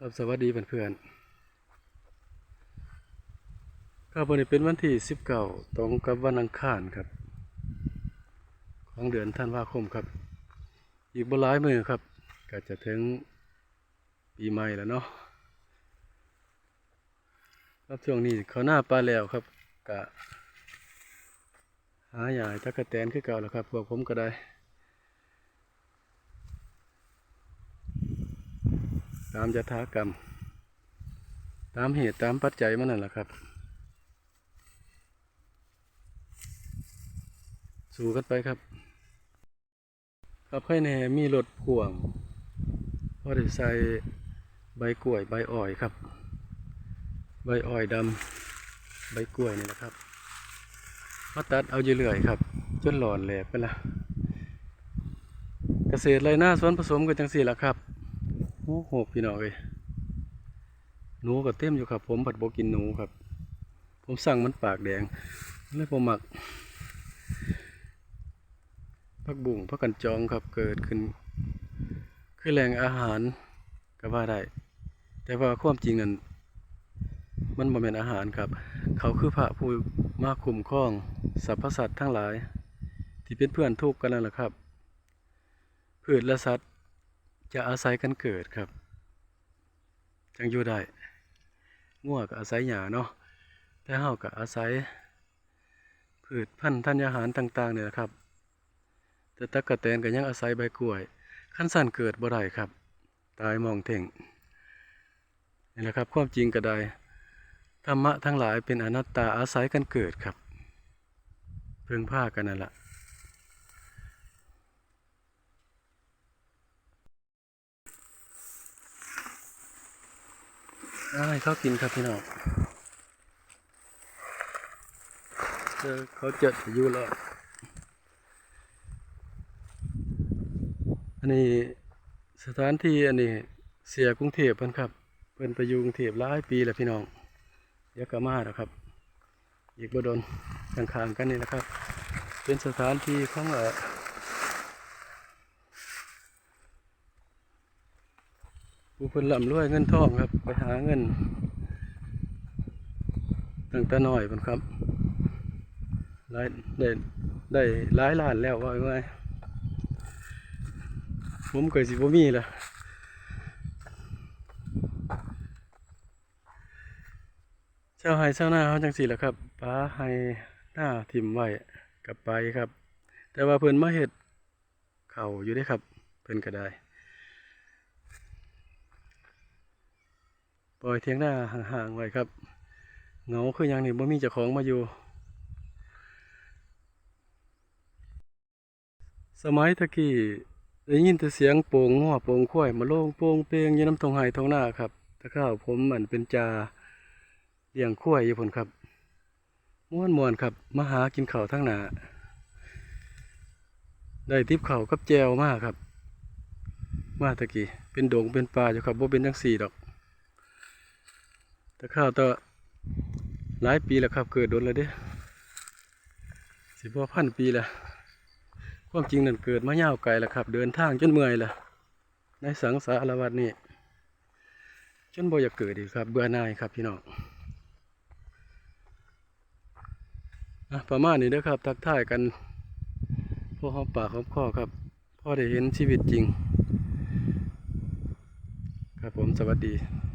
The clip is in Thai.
ครับสวัสดีเพื่อนๆครับวันนี้เป็นวันที่สิบเก้าตรงกับวันอังคารครับ ของเดือนธันวาคมครับ อีกบ่หลายมือครับ ก็จะถึงปีใหม่แล้วเนาะครับช่วงนี้เขาหน้าปลาแล้วครับกะหาใหญ่ตะกะแตนคือเก่าแล้วครับพวกผมก็ได้ ตามยถากรรม ตามเหตุตามปัจจัยมันนั่นแหละครับ สู้กันไปครับ ครับให้แน่มีรถพ่วงพอได้ใส่ใบกล้วยใบอ้อยครับ ใบอ้อยดำใบกล้วยนี่นะครับมาตัดเอาอยู่เรื่อยครับ จนหลอนแหลกไปละเกษตรไรหน้าสวนผสมกันจังสี่ละครับ โอ้โหพี่น้องเอ้ยหนูก็เต็มอยู่ครับ ผมผัดโบกินหนูครับ ผมสั่งมันปากแดงเลยผมหมักพักบุ่งพักกันจองครับเกิดขึ้น คือแหล่งอาหารก็ว่าได้แต่ว่าความจริงนั้นมันบ่แม่นอาหารครับ เขาคือพระผู้มาคุ้มครองสรรพสัตว์ทั้งหลาย ที่เป็นเพื่อนทุกข์กันนั่นแหละครับพืชและสัตว์ จะอาศัยกันเกิดครับจังอยู่ได้ง่วก็อาศัยหญ้าเนาะแต่เฮาก็อาศัยพืชพันธุ์ธัญญาหารต่างๆเนี่ยครับ แต่ตะกะแตนก็ยังอาศัยใบกล้วยขั้นสั้นเกิดบ่ได้ครับ ตายมองเท่งนี่แหละครับความจริงก็ได้ธรรมะทั้งหลายเป็นอนัตตาอาศัยกันเกิดครับ เพิ่งผ้ากันนั่นแหละ ให้เขากินครับพี่น้องเจอเขาเจ็ดอยู่แล้วอันนี้สถานที่อันนี้เสียกรุงเทพเพิ่นครับเพิ่นไปอยู่กรุงเทพหลายปีแล้วพี่น้องเยวก็มาแล้วครับ อีกบ่ดนข้างๆกันนี่นะครับ เป็นสถานที่ของเอ่อ ผู้คนร่ำรวยเงินทองครับ ไปหาเงินตั้งแต่น้อยพุ่นครับหลายได้ได้หลายล้านแล้วว่าไงผมเคยสิบ่มีละเจ้าไห้เจ้าหน้าเขาจังสี่แหละครับป้าไห้หน้าทิมไว้กลับไปครับ แต่ว่าเพิ่นมาเฮ็ดเข่าอยู่เด้ครับ เพิ่นก็ได้ ปล่อยเทียงหน้าห่างๆไว้ครับเหงาคืออย่างนี้บ่มีเจ้าของมาอยู่ สมัยตะกี้ได้ยินแต่เสียงโป่งง้อโป่งข้วยมาโล่งโป่งเปงยู่น้ำทงไห้ทงหน้าครับตะข้าวผมมันเป็นจาเลี้ยงข้วยอยู่ผลครับม่วนมวนครับมาหากินข้าวทั้งหนาได้ทิพข้ากับแจวมากครับ มาตะกี้เป็นดงเป็นป่าอยู่ครับบ่เป็นจังสี่ดอก แต่ข้าวต่อหลายปีแล้วครับ เกิดโดนแล้วเด้สิบว่าพันปีแล้วความจริงนั่นเกิดมายาวไกลแล้วครับ เดินทางจนเมื่อยแล้วในสังสารวัฏนี่จนบ่อยากเกิดอีครับ เบื่อหน่ายครับพี่น้องอะประมาณนี้เด้อครับ ทักทายกันพ่อหอมปากหอมคอครับพ่อได้เห็นชีวิตจริง ครับผมสวัสดี